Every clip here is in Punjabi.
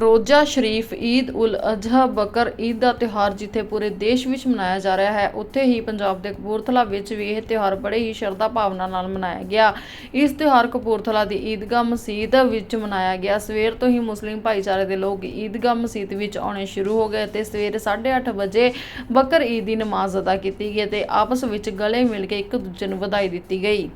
ਰੋਜ਼ਾ ਸ਼ਰੀਫ, ਈਦ ਉਲ ਅਜ਼ਹਾ, ਬਕਰ, ਈਦ ਦਾ ਤਿਉਹਾਰ ਜਿੱਥੇ ਪੂਰੇ ਦੇਸ਼ ਵਿੱਚ ਮਨਾਇਆ ਜਾ ਰਿਹਾ ਹੈ, ਉੱਥੇ ਹੀ ਪੰਜਾਬ ਦੇ ਕਪੂਰਥਲਾ ਵਿੱਚ ਵੀ ਇਹ ਤਿਉਹਾਰ ਬੜੇ ਹੀ ਸ਼ਰਧਾ ਭਾਵਨਾ ਨਾਲ ਮਨਾਇਆ ਗਿਆ। ਇਸ ਤਿਉਹਾਰ ਕਪੂਰਥਲਾ ਦੀ ਈਦਗਾਹ ਮਸਜਿਦ ਵਿੱਚ ਮਨਾਇਆ ਗਿਆ। ਸਵੇਰ ਤੋਂ ਹੀ ਮੁਸਲਿਮ ਭਾਈਚਾਰੇ ਦੇ ਲੋਕ ਈਦਗਾਹ ਮਸਜਿਦ ਵਿੱਚ ਆਉਣੇ ਸ਼ੁਰੂ ਹੋ ਗਏ ਤੇ ਸਵੇਰੇ 8:30 ਵਜੇ ਬਕਰ ਈਦ ਦੀ ਨਮਾਜ਼ ਅਦਾ ਕੀਤੀ ਗਈ ਤੇ ਆਪਸ ਵਿੱਚ ਗਲੇ ਮਿਲ ਕੇ ਇੱਕ ਦੂਜੇ ਨੂੰ ਵਧਾਈ ਦਿੱਤੀ ਗਈ।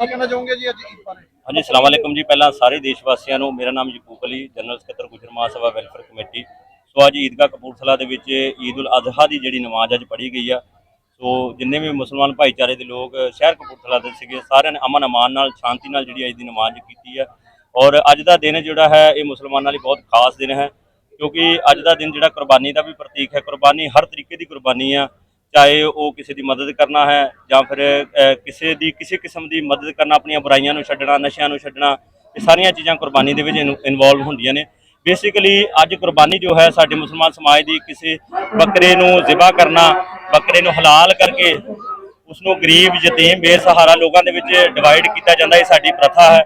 ਕੀ ਕਹਿਣਾ ਚਾਹੋਗੇ ਜੀ ਅੱਜ ਈਦ ਬਾਰੇ? ਹਾਂਜੀ, ਅਸਲਾਮ ਵਾਲੇਕਮ ਜੀ। ਪਹਿਲਾਂ ਸਾਰੇ ਦੇਸ਼ ਵਾਸੀਆਂ ਨੂੰ ਮੇਰਾ ਨਾਮ ਯਕੂਬ ਅਲੀ ਜਨਰਲ ਸਕੱਤਰ Gujjar Mahasabha welfare committee. So ਅੱਜ ਈਦਗਾਹ ਕਪੂਰਥਲਾ ਦੇ ਵਿੱਚ ਈਦ ਉਲ ਅਜ਼ਹਾ ਦੀ ਜਿਹੜੀ ਨਮਾਜ਼ ਅੱਜ ਪੜ੍ਹੀ ਗਈ ਆ। ਸੋ ਜਿੰਨੇ ਵੀ ਮੁਸਲਮਾਨ ਭਾਈਚਾਰੇ ਦੇ ਲੋਕ ਸ਼ਹਿਰ ਕਪੂਰਥਲਾ ਦੇ ਸੀਗੇ, ਸਾਰਿਆਂ ਨੇ ਅਮਨ ਅਮਾਨ ਨਾਲ, ਸ਼ਾਂਤੀ ਨਾਲ ਜਿਹੜੀ ਅੱਜ ਦੀ ਨਮਾਜ਼ ਕੀਤੀ ਆ। ਔਰ ਅੱਜ ਦਾ ਦਿਨ ਜਿਹੜਾ ਹੈ, ਇਹ ਮੁਸਲਮਾਨਾਂ ਲਈ ਬਹੁਤ ਖਾਸ ਦਿਨ ਹੈ। ਕਿਉਂਕਿ ਅੱਜ ਦਾ ਦਿਨ ਜਿਹੜਾ ਕੁਰਬਾਨੀ ਦਾ ਵੀ ਪ੍ਰਤੀਕ ਹੈ। ਕੁਰਬਾਨੀ ਹਰ ਤਰੀਕੇ ਦੀ ਕੁਰਬਾਨੀ ਆ। ਚਾਹੇ ਉਹ ਕਿਸੇ ਦੀ ਮਦਦ ਕਰਨਾ ਹੈ ਜਾਂ ਫਿਰ ਕਿਸੇ ਦੀ, ਕਿਸੇ ਕਿਸਮ ਦੀ ਮਦਦ ਕਰਨਾ, ਆਪਣੀਆਂ ਬੁਰਾਈਆਂ ਨੂੰ ਛੱਡਣਾ, ਨਸ਼ਿਆਂ ਨੂੰ ਛੱਡਣਾ, ਇਹ ਸਾਰੀਆਂ ਚੀਜ਼ਾਂ ਕੁਰਬਾਨੀ ਦੇ ਵਿੱਚ ਇਨਵੋਲਵ ਹੁੰਦੀਆਂ ਨੇ। ਬੇਸਿਕਲੀ ਅੱਜ ਕੁਰਬਾਨੀ ਜੋ ਹੈ ਸਾਡੇ ਮੁਸਲਮਾਨ ਸਮਾਜ ਦੀ ਕਿਸੇ ਬੱਕਰੇ ਨੂੰ ਜ਼ਿਬਾ ਕਰਨਾ, ਬੱਕਰੇ ਨੂੰ ਹਲਾਲ ਕਰਕੇ ਉਸ ਨੂੰ ਗਰੀਬ, ਯਤੀਮ, ਬੇਸਹਾਰਾ ਲੋਕਾਂ ਦੇ ਵਿੱਚ ਡਿਵਾਈਡ ਕੀਤਾ ਜਾਂਦਾ, ਇਹ ਸਾਡੀ ਪ੍ਰਥਾ ਹੈ।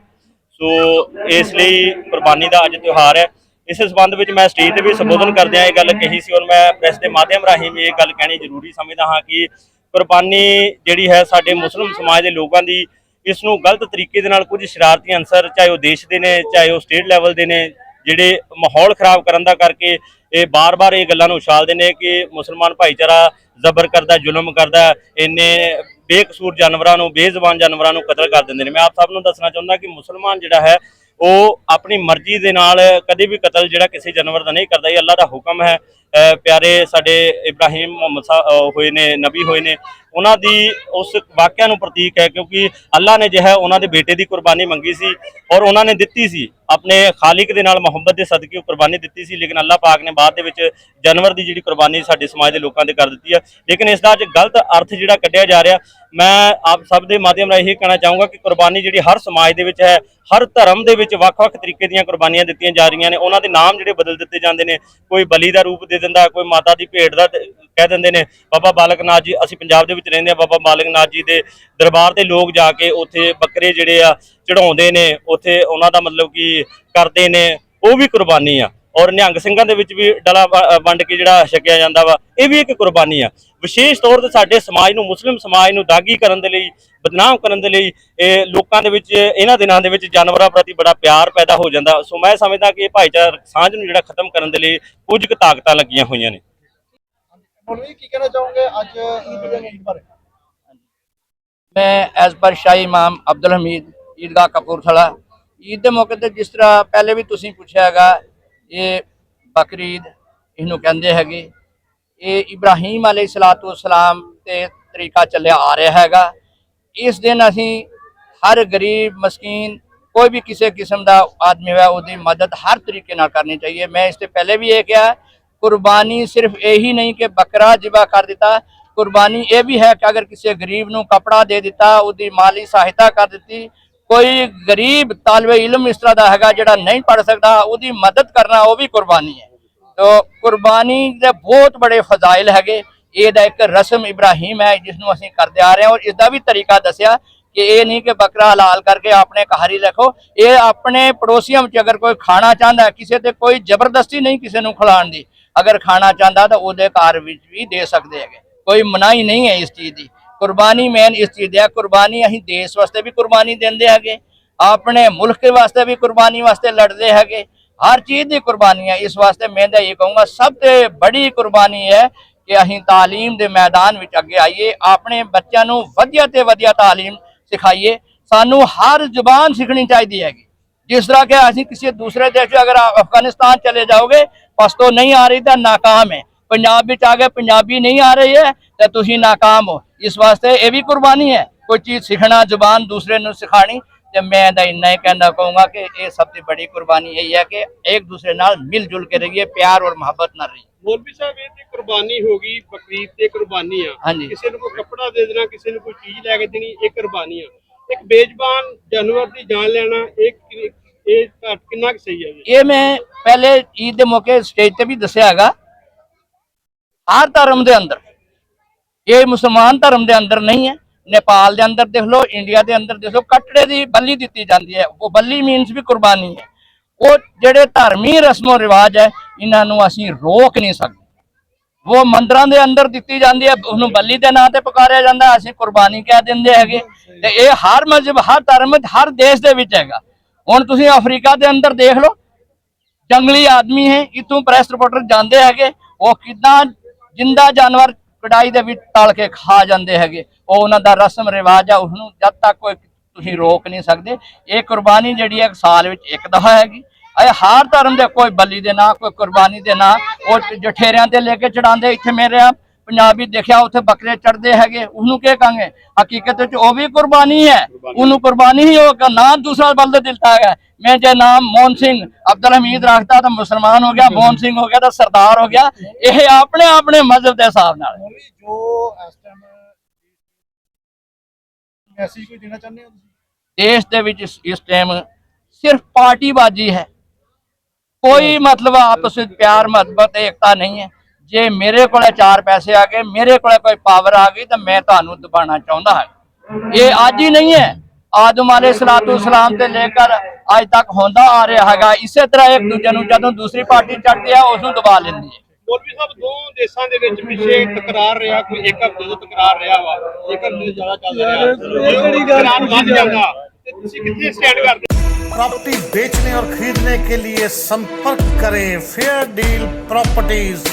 ਸੋ ਇਸ ਲਈ ਕੁਰਬਾਨੀ ਦਾ ਅੱਜ ਤਿਉਹਾਰ ਹੈ। ਇਸ ਸੰਬੰਧ ਵਿੱਚ ਮੈਂ ਸਟੇਜ ਤੇ ਵੀ ਸੰਬੋਧਨ ਕਰਦਿਆਂ ਇਹ ਗੱਲ ਕਹੀ ਸੀ ਔਰ ਮੈਂ ਪ੍ਰੈਸ ਦੇ ਮਾਧਿਅਮ ਰਾਹੀਂ ਵੀ ਇਹ ਗੱਲ ਕਹਿਣੀ ਜ਼ਰੂਰੀ ਸਮਝਦਾ ਹਾਂ ਕਿ ਕੁਰਬਾਨੀ ਜਿਹੜੀ ਹੈ ਸਾਡੇ ਮੁਸਲਿਮ ਸਮਾਜ ਦੇ ਲੋਕਾਂ ਦੀ, ਇਸ ਨੂੰ ਗਲਤ ਤਰੀਕੇ ਦੇ ਨਾਲ ਕੁਝ ਸ਼ਰਾਰਤੀ ਅੰਸਰ ਚਾਹੇ ਉਹ ਦੇਸ਼ ਦੇ ਨੇ, ਚਾਹੇ ਉਹ ਸਟੇਟ ਲੈਵਲ ਦੇ ਨੇ, ਜਿਹੜੇ ਮਾਹੌਲ ਖਰਾਬ ਕਰਨ ਦਾ ਕਰਕੇ ਇਹ ਬਾਰ-ਬਾਰ ਇਹ ਗੱਲਾਂ ਨੂੰ ਉਛਾਲਦੇ ਨੇ ਕਿ ਮੁਸਲਮਾਨ ਭਾਈਚਾਰਾ ਜ਼ਬਰ ਕਰਦਾ, ਜ਼ੁਲਮ ਕਰਦਾ, ਇੰਨੇ ਬੇਕਸੂਰ ਜਾਨਵਰਾਂ ਨੂੰ, ਬੇਜ਼ਬਾਨ ਜਾਨਵਰਾਂ ਨੂੰ ਕਤਲ ਕਰ ਦਿੰਦੇ ਨੇ। ਮੈਂ ਆਪ ਸਭ ਨੂੰ ਦੱਸਣਾ ਚਾਹੁੰਦਾ ਕਿ ਮੁਸਲਮਾਨ ਜਿਹੜਾ ਹੈ ਉਹ ਆਪਣੀ ਮਰਜ਼ੀ ਦੇ ਨਾਲ ਕਦੇ ਵੀ ਕਤਲ ਜਿਹੜਾ ਕਿਸੇ ਜਾਨਵਰ ਦਾ ਨਹੀਂ ਕਰਦਾ, ਇਹ ਅੱਲਾਹ ਦਾ ਹੁਕਮ ਹੈ। ਪਿਆਰੇ ਸਾਡੇ ਇਬਰਾਹੀਮ ਮੁਹੰਮਦ ਸਾ- ਹੋਏ ਨੇ, ਨਬੀ ਹੋਏ ਨੇ, ਉਹਨਾਂ ਦੀ ਉਸ ਵਾਕਿਆ ਨੂੰ ਪ੍ਰਤੀਕ ਹੈ ਕਿਉਂਕਿ ਅੱਲਾ ਨੇ ਜੋ ਉਹਨਾਂ ਦੇ ਬੇਟੇ ਦੀ ਕੁਰਬਾਨੀ ਮੰਗੀ ਸੀ ਔਰ ਉਹਨਾਂ ਨੇ ਦਿੱਤੀ ਸੀ। ਆਪਣੇ ਖਾਲਿਕ ਦੇ ਨਾਲ ਮੁਹੱਬਤ ਦੇ ਸਦਕੇ ਉਹ ਕੁਰਬਾਨੀ ਦਿੱਤੀ ਸੀ, ਲੇਕਿਨ ਅੱਲਾ ਪਾਕ ਨੇ ਬਾਅਦ ਦੇ ਵਿੱਚ ਜਾਨਵਰ ਦੀ ਜਿਹੜੀ ਕੁਰਬਾਨੀ ਸਾਡੇ ਸਮਾਜ ਦੇ ਲੋਕਾਂ ਦੇ ਕਰ ਦਿੱਤੀ ਹੈ। ਲੇਕਿਨ ਇਸ ਦਾ ਅੱਜ ਗਲਤ ਅਰਥ ਜਿਹੜਾ ਕੱਢਿਆ ਜਾ ਰਿਹਾ, ਮੈਂ ਆਪ ਸਭ ਦੇ ਮਾਧਿਅਮ ਰਾਹੀਂ ਇਹ ਕਹਿਣਾ ਚਾਹੂੰਗਾ ਕਿ ਕੁਰਬਾਨੀ ਜਿਹੜੀ ਹਰ ਸਮਾਜ ਦੇ ਵਿੱਚ ਹੈ, ਹਰ ਧਰਮ ਦੇ ਵਿੱਚ ਵੱਖ-ਵੱਖ ਤਰੀਕੇ ਦੀਆਂ ਕੁਰਬਾਨੀਆਂ ਦਿੱਤੀਆਂ ਜਾ ਰਹੀਆਂ ਨੇ। ਉਹਨਾਂ ਦੇ ਨਾਮ ਜਿਹੜੇ ਬਦਲ ਦਿੱਤੇ ਜਾਂਦੇ ਨੇ, ਕੋਈ ਬਲੀ ਦਾ ਰੂਪ ਦੇ ਦਿੰਦਾ, ਕੋਈ ਮਾਤਾ ਦੀ ਭੇਟ ਦਾ ਕਹਿ ਦਿੰਦੇ ਨੇ, ਬਾਬਾ ਬਾਲਕ ਨਾਥ ਜੀ, ਅਸੀਂ ਪੰਜਾਬ ਦੇ ਵਿੱਚ ਰਹਿੰਦੇ ਆ ਬਾਬਾ ਬਾਲਕ ਨਾਥ ਜੀ ਦੇ ਦਰਬਾਰ ਤੇ ਲੋਕ ਜਾ ਕੇ ਉੱਥੇ ਬੱਕਰੇ ਜਿਹੜੇ ਆ ਚੜਾਉਂਦੇ ਨੇ, ਉੱਥੇ ਉਹਨਾਂ ਦਾ ਮਤਲਬ ਕਿ ਕਰਦੇ ਨੇ, ਉਹ ਵੀ ਕੁਰਬਾਨੀ ਆ। ਔਰ ਨਿਹੰਗ ਸਿੰਘਾਂ ਦੇ ਵਿੱਚ ਵੀ ਡਲਾ ਵੰਡ ਕੇ ਜਿਹੜਾ ਛਕਿਆ ਜਾਂਦਾ ਵਾ ਇਹ ਵੀ ਇੱਕ ਕੁਰਬਾਨੀ ਆ। ਵਿਸ਼ੇਸ਼ ਤੌਰ ਤੇ ਸਾਡੇ ਸਮਾਜ ਨੂੰ ਮੁਸਲਿਮ ਸਮਾਜ ਨੂੰ ਦਾਗੀ ਕਰਨ ਦੇ ਲਈ ਬਦਨਾਮ ਕਰਨ ਦੇ ਲਈ ਇਹ ਲੋਕਾਂ ਦੇ ਵਿੱਚ ਇਹਨਾਂ ਦਿਨਾਂ ਦੇ ਵਿੱਚ ਜਾਨਵਰਾਂ ਪ੍ਰਤੀ ਬੜਾ ਪਿਆਰ ਪੈਦਾ ਹੋ ਜਾਂਦਾ। ਸੋ ਮੈਂ ਸਮਝਦਾ ਕਿ ਇਹ ਭਾਈਚਾਰਕ ਸਾਂਝ ਨੂੰ ਜਿਹੜਾ ਖਤਮ ਕਰਨ ਦੇ ਲਈ ਕੁਝ ਕੁ ਤਾਕਤਾਂ ਲੱਗੀਆਂ ਹੋਈਆਂ ਨੇ। ਮੌਲਵੀ ਕੀ ਕਹਿਣਾ ਚਾਹੋਗੇ ਅੱਜ ਈਦ ਦੇ ਈਦ ਬਾਰੇ? ਮੈਂ ਐਜ਼ ਪਰ ਸ਼ਾਹੀ ਇਮਾਮ ਅਬਦੁਲ ਹਮੀਦ ਈਦਗਾਹ ਕਪੂਰਥਲਾ। ਈਦ ਦੇ ਮੌਕੇ ਤੇ ਜਿਸ ਤਰ੍ਹਾਂ ਪਹਿਲੇ ਵੀ ਤੁਸੀਂ ਪੁੱਛਿਆ ਹੈਗਾ ਇਹ ਬਕਰੀਦ ਇਹਨੂੰ ਕਹਿੰਦੇ ਹੈਗੇ। ਇਹ ਇਬਰਾਹੀਮ ਅਲੈहि ਸਲਾਤੂ ਵਸਲਾਮ ਤੇ ਤਰੀਕਾ ਚੱਲਿਆ ਆ ਰਿਹਾ ਹੈਗਾ। ਇਸ ਦਿਨ ਅਸੀਂ ਹਰ ਗਰੀਬ, ਮਸਕੀਨ, ਕੋਈ ਵੀ ਕਿਸੇ ਕਿਸਮ ਦਾ ਆਦਮੀ ਹੋਇਆ, ਉਹਦੀ ਮਦਦ ਹਰ ਤਰੀਕੇ ਨਾਲ ਕਰਨੀ ਚਾਹੀਏ। ਮੈਂ ਇਸ ਤੇ ਪਹਿਲੇ ਵੀ ਇਹ ਕਿਹਾ, ਕੁਰਬਾਨੀ ਸਿਰਫ ਇਹੀ ਨਹੀਂ ਕਿ ਬੱਕਰਾ ਜਿਬਾ ਕਰ ਦਿੱਤਾ, ਕੁਰਬਾਨੀ ਇਹ ਵੀ ਹੈ ਕਿ ਅਗਰ ਕਿਸੇ ਗਰੀਬ ਨੂੰ ਕਪੜਾ ਦੇ ਦਿੱਤਾ, ਉਹਦੀ ਮਾਲੀ ਸਹਾਇਤਾ ਕਰ ਦਿੱਤੀ ਕੋਈ ਗਰੀਬ ਤਾਲਬੇ ਇਲਮ ਇਸ ਤਰ੍ਹਾਂ ਦਾ ਹੈਗਾ ਜਿਹੜਾ ਨਹੀਂ ਪੜ ਸਕਦਾ, ਉਹਦੀ ਮਦਦ ਕਰਨਾ ਉਹ ਵੀ ਕੁਰਬਾਨੀ ਹੈ। ਤੋ ਕੁਰਬਾਨੀ ਦੇ ਬਹੁਤ ਬੜੇ ਫਜ਼ਾਇਲ ਹੈਗੇ। ਇਹਦਾ ਇੱਕ ਰਸਮ ਇਬਰਾਹੀਮ ਹੈ ਜਿਸ ਨੂੰ ਅਸੀਂ ਕਰਦੇ ਆ ਰਹੇ ਹਾਂ ਔਰ ਇਸ ਦਾ ਵੀ ਤਰੀਕਾ ਦੱਸਿਆ ਕਿ ਇਹ ਨਹੀਂ ਕਿ ਬੱਕਰਾ ਹਲਾਲ ਕਰਕੇ ਆਪਣੇ ਘਰ ਹੀ ਰੱਖੋ। ਇਹ ਆਪਣੇ ਪੜੋਸੀਆਂ ਵਿੱਚ ਅਗਰ ਕੋਈ ਖਾਣਾ ਚਾਹੁੰਦਾ, ਕਿਸੇ ਤੇ ਕੋਈ ਜ਼ਬਰਦਸਤੀ ਨਹੀਂ ਕਿਸੇ ਨੂੰ ਖਿਲਾਉਣ ਦੀ। ਅਗਰ ਖਾਣਾ ਚਾਹੁੰਦਾ ਤਾਂ ਉਹਦੇ ਘਰ ਵਿੱਚ ਵੀ ਦੇ ਸਕਦੇ ਹੈਗੇ। ਕੋਈ ਮਨਾਹੀ ਨਹੀਂ ਹੈ ਇਸ ਚੀਜ਼ ਦੀ। ਕੁਰਬਾਨੀ ਮੈਨ ਇਸ ਚੀਜ਼ ਦੀ ਆ, ਕੁਰਬਾਨੀ ਅਸੀਂ ਦੇਸ਼ ਵਾਸਤੇ ਵੀ ਕੁਰਬਾਨੀ ਦਿੰਦੇ ਹੈਗੇ, ਆਪਣੇ ਮੁਲਕ ਵਾਸਤੇ ਵੀ ਕੁਰਬਾਨੀ ਵਾਸਤੇ ਲੜਦੇ ਹੈਗੇ, ਹਰ ਚੀਜ਼ ਦੀ ਕੁਰਬਾਨੀ ਹੈ ਇਸ ਵਾਸਤੇ ਮੈਂ ਤਾਂ ਇਹ ਕਹੂੰਗਾ ਸਭ ਤੋਂ ਬੜੀ ਕੁਰਬਾਨੀ ਹੈ ਕਿ ਅਸੀਂ تعلیم ਦੇ ਮੈਦਾਨ ਵਿੱਚ ਅੱਗੇ ਆਈਏ, ਆਪਣੇ ਬੱਚਿਆਂ ਨੂੰ ਵਧੀਆ ਤੇ ਵਧੀਆ تعلیم ਸਿਖਾਈਏ, ਸਾਨੂੰ ਹਰ ਜ਼ੁਬਾਨ ਸਿੱਖਣੀ ਚਾਹੀਦੀ ਹੈਗੀ, ਜਿਸ ਤਰ੍ਹਾਂ ਕਿ ਅਸੀਂ ਕਿਸੇ ਦੂਸਰੇ ਦੇਸ਼ ਵਿੱਚ ਅਗਰ ਅਫਗਾਨਿਸਤਾਨ ਚਲੇ ਜਾਓਗੇ ਪਸ਼ਤੋ ਨਹੀਂ ਆ ਰਹੀ ਤਾਂ ਨਾਕਾਮ ਹੈ। ਪੰਜਾਬ ਵਿੱਚ ਆ ਕੇ ਪੰਜਾਬੀ ਨਹੀਂ ਆ ਰਹੀ ਹੈ ਤਾਂ ਤੁਸੀਂ ਨਾਕਾਮ ਹੋ। ਇਸ ਵਾਸਤੇ ਇਹ ਵੀ ਕੁਰਬਾਨੀ ਹੈ ਕੋਈ ਚੀਜ਼ ਸਿੱਖਣਾ ਜ਼ੁਬਾਨ ਦੂਸਰੇ ਨੂੰ ਸਿਖਾਣੀ ਤੇ ਮੈਂ ਤਾਂ ਇੰਨਾ ਹੀ ਕਹਿੰਦਾ ਕਹੂੰਗਾ ਕਿ ਇਹ ਸਭ ਤੋਂ ਬੜੀ ਕੁਰਬਾਨੀ ਇਹ ਹੈ ਕਿ ਇੱਕ ਦੂਸਰੇ ਨਾਲ ਮਿਲ ਜੁਲ ਕੇ ਰਹੀਏ ਪਿਆਰ ਔਰ ਮੁਹੱਬਤ ਨਾਲ ਰਹੀਏ। ਮੌਲਵੀ ਸਾਹਿਬ ਇਹ ਤੇ ਕੁਰਬਾਨੀ ਹੋ ਗਈ ਬਕਰੀਦ ਤੇ ਕੁਰਬਾਨੀ ਆ। ਕਿਸੇ ਨੂੰ ਕੋਈ ਕੱਪੜਾ ਦੇ ਦੇਣਾ ਕਿਸੇ ਨੂੰ ਕੋਈ ਚੀਜ਼ ਲੈ ਕੇ ਦੇਣੀ ਇਹ ਕੁਰਬਾਨੀ ਆ। ਇੱਕ ਬੇਜ਼ਬਾਨ ਜਾਨਵਰ ਦੀ ਜਾਨ ਲੈਣਾ ਇਹ ਇਹ ਕਿੰਨਾ ਕੁ ਸਹੀ ਹੈ ਇਹ ਮੈਂ ਪਹਿਲੇ ਈਦ ਦੇ ਮੌਕੇ ਸਟੇਜ ਤੇ ਵੀ ਦੱਸਿਆ ਹੈਗਾ ਹਰ ਧਰਮ ਦੇ ਅੰਦਰ। ਇਹ ਮੁਸਲਮਾਨ ਧਰਮ ਦੇ ਅੰਦਰ ਨਹੀਂ ਹੈ। ਨੇਪਾਲ ਦੇ ਅੰਦਰ ਦੇਖ ਲਓ, ਇੰਡੀਆ ਦੇ ਅੰਦਰ ਦੇਖ ਲਓ, ਕੱਟੜੇ ਦੀ ਬੱਲੀ ਦਿੱਤੀ ਜਾਂਦੀ ਹੈ। ਉਹ ਬੱਲੀ ਮੀਨਸ ਵੀ ਕੁਰਬਾਨੀ ਹੈ। ਉਹ ਜਿਹੜੇ ਧਰਮੀ ਰਸਮੋ ਰਿਵਾਜ ਹੈ, ਇਹਨਾਂ ਨੂੰ ਅਸੀਂ ਰੋਕ ਨਹੀਂ ਸਕਦੇ। ਉਹ ਮੰਦਰਾਂ ਦੇ ਅੰਦਰ ਦਿੱਤੀ ਜਾਂਦੀ ਹੈ, ਉਹਨੂੰ ਬੱਲੀ ਦੇ ਨਾਂ ਤੇ ਪੁਕਾਰਿਆ ਜਾਂਦਾ, ਅਸੀਂ ਕੁਰਬਾਨੀ ਕਹਿ ਦਿੰਦੇ ਹੈਗੇ। ਤੇ ਇਹ ਹਰ ਮਜ਼ਹਬ, ਹਰ ਧਰਮ, ਹਰ ਦੇਸ਼ ਦੇ ਵਿੱਚ ਹੈਗਾ। ਹੁਣ ਤੁਸੀਂ ਅਫਰੀਕਾ ਦੇ ਅੰਦਰ ਦੇਖ ਲਓ, ਜੰਗਲੀ ਆਦਮੀ ਹੈ ਇਤੋਂ ਪ੍ਰੈਸ ਰਿਪੋਰਟਰ ਜਾਂਦੇ ਹੈਗੇ। ਉਹ ਕਿਦਾਂ ਜਿੰਦਾ ਜਾਨਵਰ ਕਢਾਈ ਦੇ ਵਿੱਚ ਤਲ ਕੇ ਖਾ ਜਾਂਦੇ ਹੈਗੇ। ਉਹ ਉਹਨਾਂ ਦਾ ਰਸਮ ਰਿਵਾਜ ਆ, ਉਸਨੂੰ ਜਦ ਤੱਕ ਕੋਈ ਤੁਸੀਂ ਰੋਕ ਨਹੀਂ ਸਕਦੇ। ਇਹ ਕੁਰਬਾਨੀ ਜਿਹੜੀ ਹੈ ਸਾਲ ਵਿੱਚ ਇੱਕ ਦਫਾ ਹੈਗੀ। ਇਹ ਹਰ ਧਰਮ ਦੇ ਕੋਈ ਬਲੀ ਦੇ ਨਾਂ, ਕੋਈ ਕੁਰਬਾਨੀ ਦੇ ਨਾਂ, ਉਹ ਜਠੇਰਿਆਂ ਤੇ ਲੈ ਕੇ ਚੜਾਉਂਦੇ, ਇੱਥੇ ਮੇਰੇ ਆ ਪੰਜਾਬੀ ਦੇਖਿਆ ਉੱਥੇ ਬੱਕਰੇ ਚੜਦੇ ਹੈਗੇ ਉਹਨੂੰ ਕੀ ਕਹਾਂਗੇ? ਹਕੀਕਤ ਵਿੱਚ ਉਹ ਵੀ ਕੁਰਬਾਨੀ ਹੈ। ਉਹਨੂੰ ਕੁਰਬਾਨੀ ਹੀ ਉਹ ਨਾ ਦੂਸਰਾ ਬਲਦ ਦਿਲਤਾ ਹੈ ਮੈਂ ਜੇ ਨਾਮ ਮੋਹਨ ਸਿੰਘ ਅਬਦੁਲ ਹਮੀਦ ਰੱਖਦਾ ਤਾਂ ਮੁਸਲਮਾਨ ਹੋ ਗਿਆ ਮੋਹਨ ਸਿੰਘ ਹੋ ਗਿਆ ਤਾਂ ਸਰਦਾਰ ਹੋ ਗਿਆ। ਇਹ ਆਪਣੇ ਆਪਣੇ ਮਜ਼ਹਬ ਦੇ ਹਿਸਾਬ ਨਾਲ। ਜੋ ਇਸ ਟਾਈਮ ਮੈਸੇਜ ਕੋਈ ਦੇਣਾ ਚਾਹੁੰਦੇ ਹੋ ਤੁਸੀਂ? ਦੇਸ਼ ਦੇ ਵਿੱਚ ਇਸ ਇਸ ਟਾਈਮ ਸਿਰਫ ਪਾਰਟੀਬਾਜ਼ੀ ਹੈ। ਕੋਈ ਮਤਲਬ ਆਪਸ ਵਿੱਚ ਪਿਆਰ ਮੁਹੱਬਤ ਏਕਤਾ ਨਹੀਂ ਹੈ। ਜੇ ਮੇਰੇ ਕੋਲੇ ਚਾਰ ਪੈਸੇ ਆ ਗਏ ਮੇਰੇ ਕੋਲੇ ਕੋਈ ਪਾਵਰ ਆ ਗਈ ਤਾਂ ਮੈਂ ਤੁਹਾਨੂੰ ਦਬਾਣਾ ਚਾਹੁੰਦਾ ਹਾਂ ਇਹ ਅੱਜ ਹੀ ਨਹੀਂ ਹੈ ਆਦਮ ਅਲੇ ਸਲਾਤੂ ਸਲਾਮ ਤੇ ਲੈ ਕੇ ਅੱਜ ਤੱਕ ਹੁੰਦਾ ਆ ਰਿਹਾ ਹੈਗਾ ਇਸੇ ਤਰ੍ਹਾਂ ਇੱਕ ਦੂਜੇ ਨੂੰ ਜਦੋਂ ਦੂਸਰੀ ਪਾਰਟੀ ਚੜ੍ਹਦੀ ਆ ਉਸ ਨੂੰ ਦਬਾ ਲੈਂਦੀ ਹੈ ਮੌਲਵੀ ਸਾਹਿਬ ਦੋ ਦੇਸ਼ਾਂ ਦੇ ਵਿੱਚ ਪਿੱਛੇ ਤਕਰਾਰ ਰਿਹਾ ਕੋਈ ਇੱਕ ਹਫ਼ਤੇ ਤੋਂ ਤਕਰਾਰ ਰਿਹਾ ਵਾ ਇੱਕ ਹਫ਼ਤੇ ਤੋਂ ਜ਼ਿਆਦਾ ਚੱਲ ਰਿਹਾ ਜੇ ਉਹ ਤਕਰਾਰ ਵੱਧ ਜਾਂਦਾ ਤੇ ਤੁਸੀਂ ਕਿੱਥੇ ਸਟੈਂਡ ਕਰਦੇ प्रॉपर्टी बेचने और खरीदने के लिए संपर्क करें फेयर डील प्रॉपर्टीज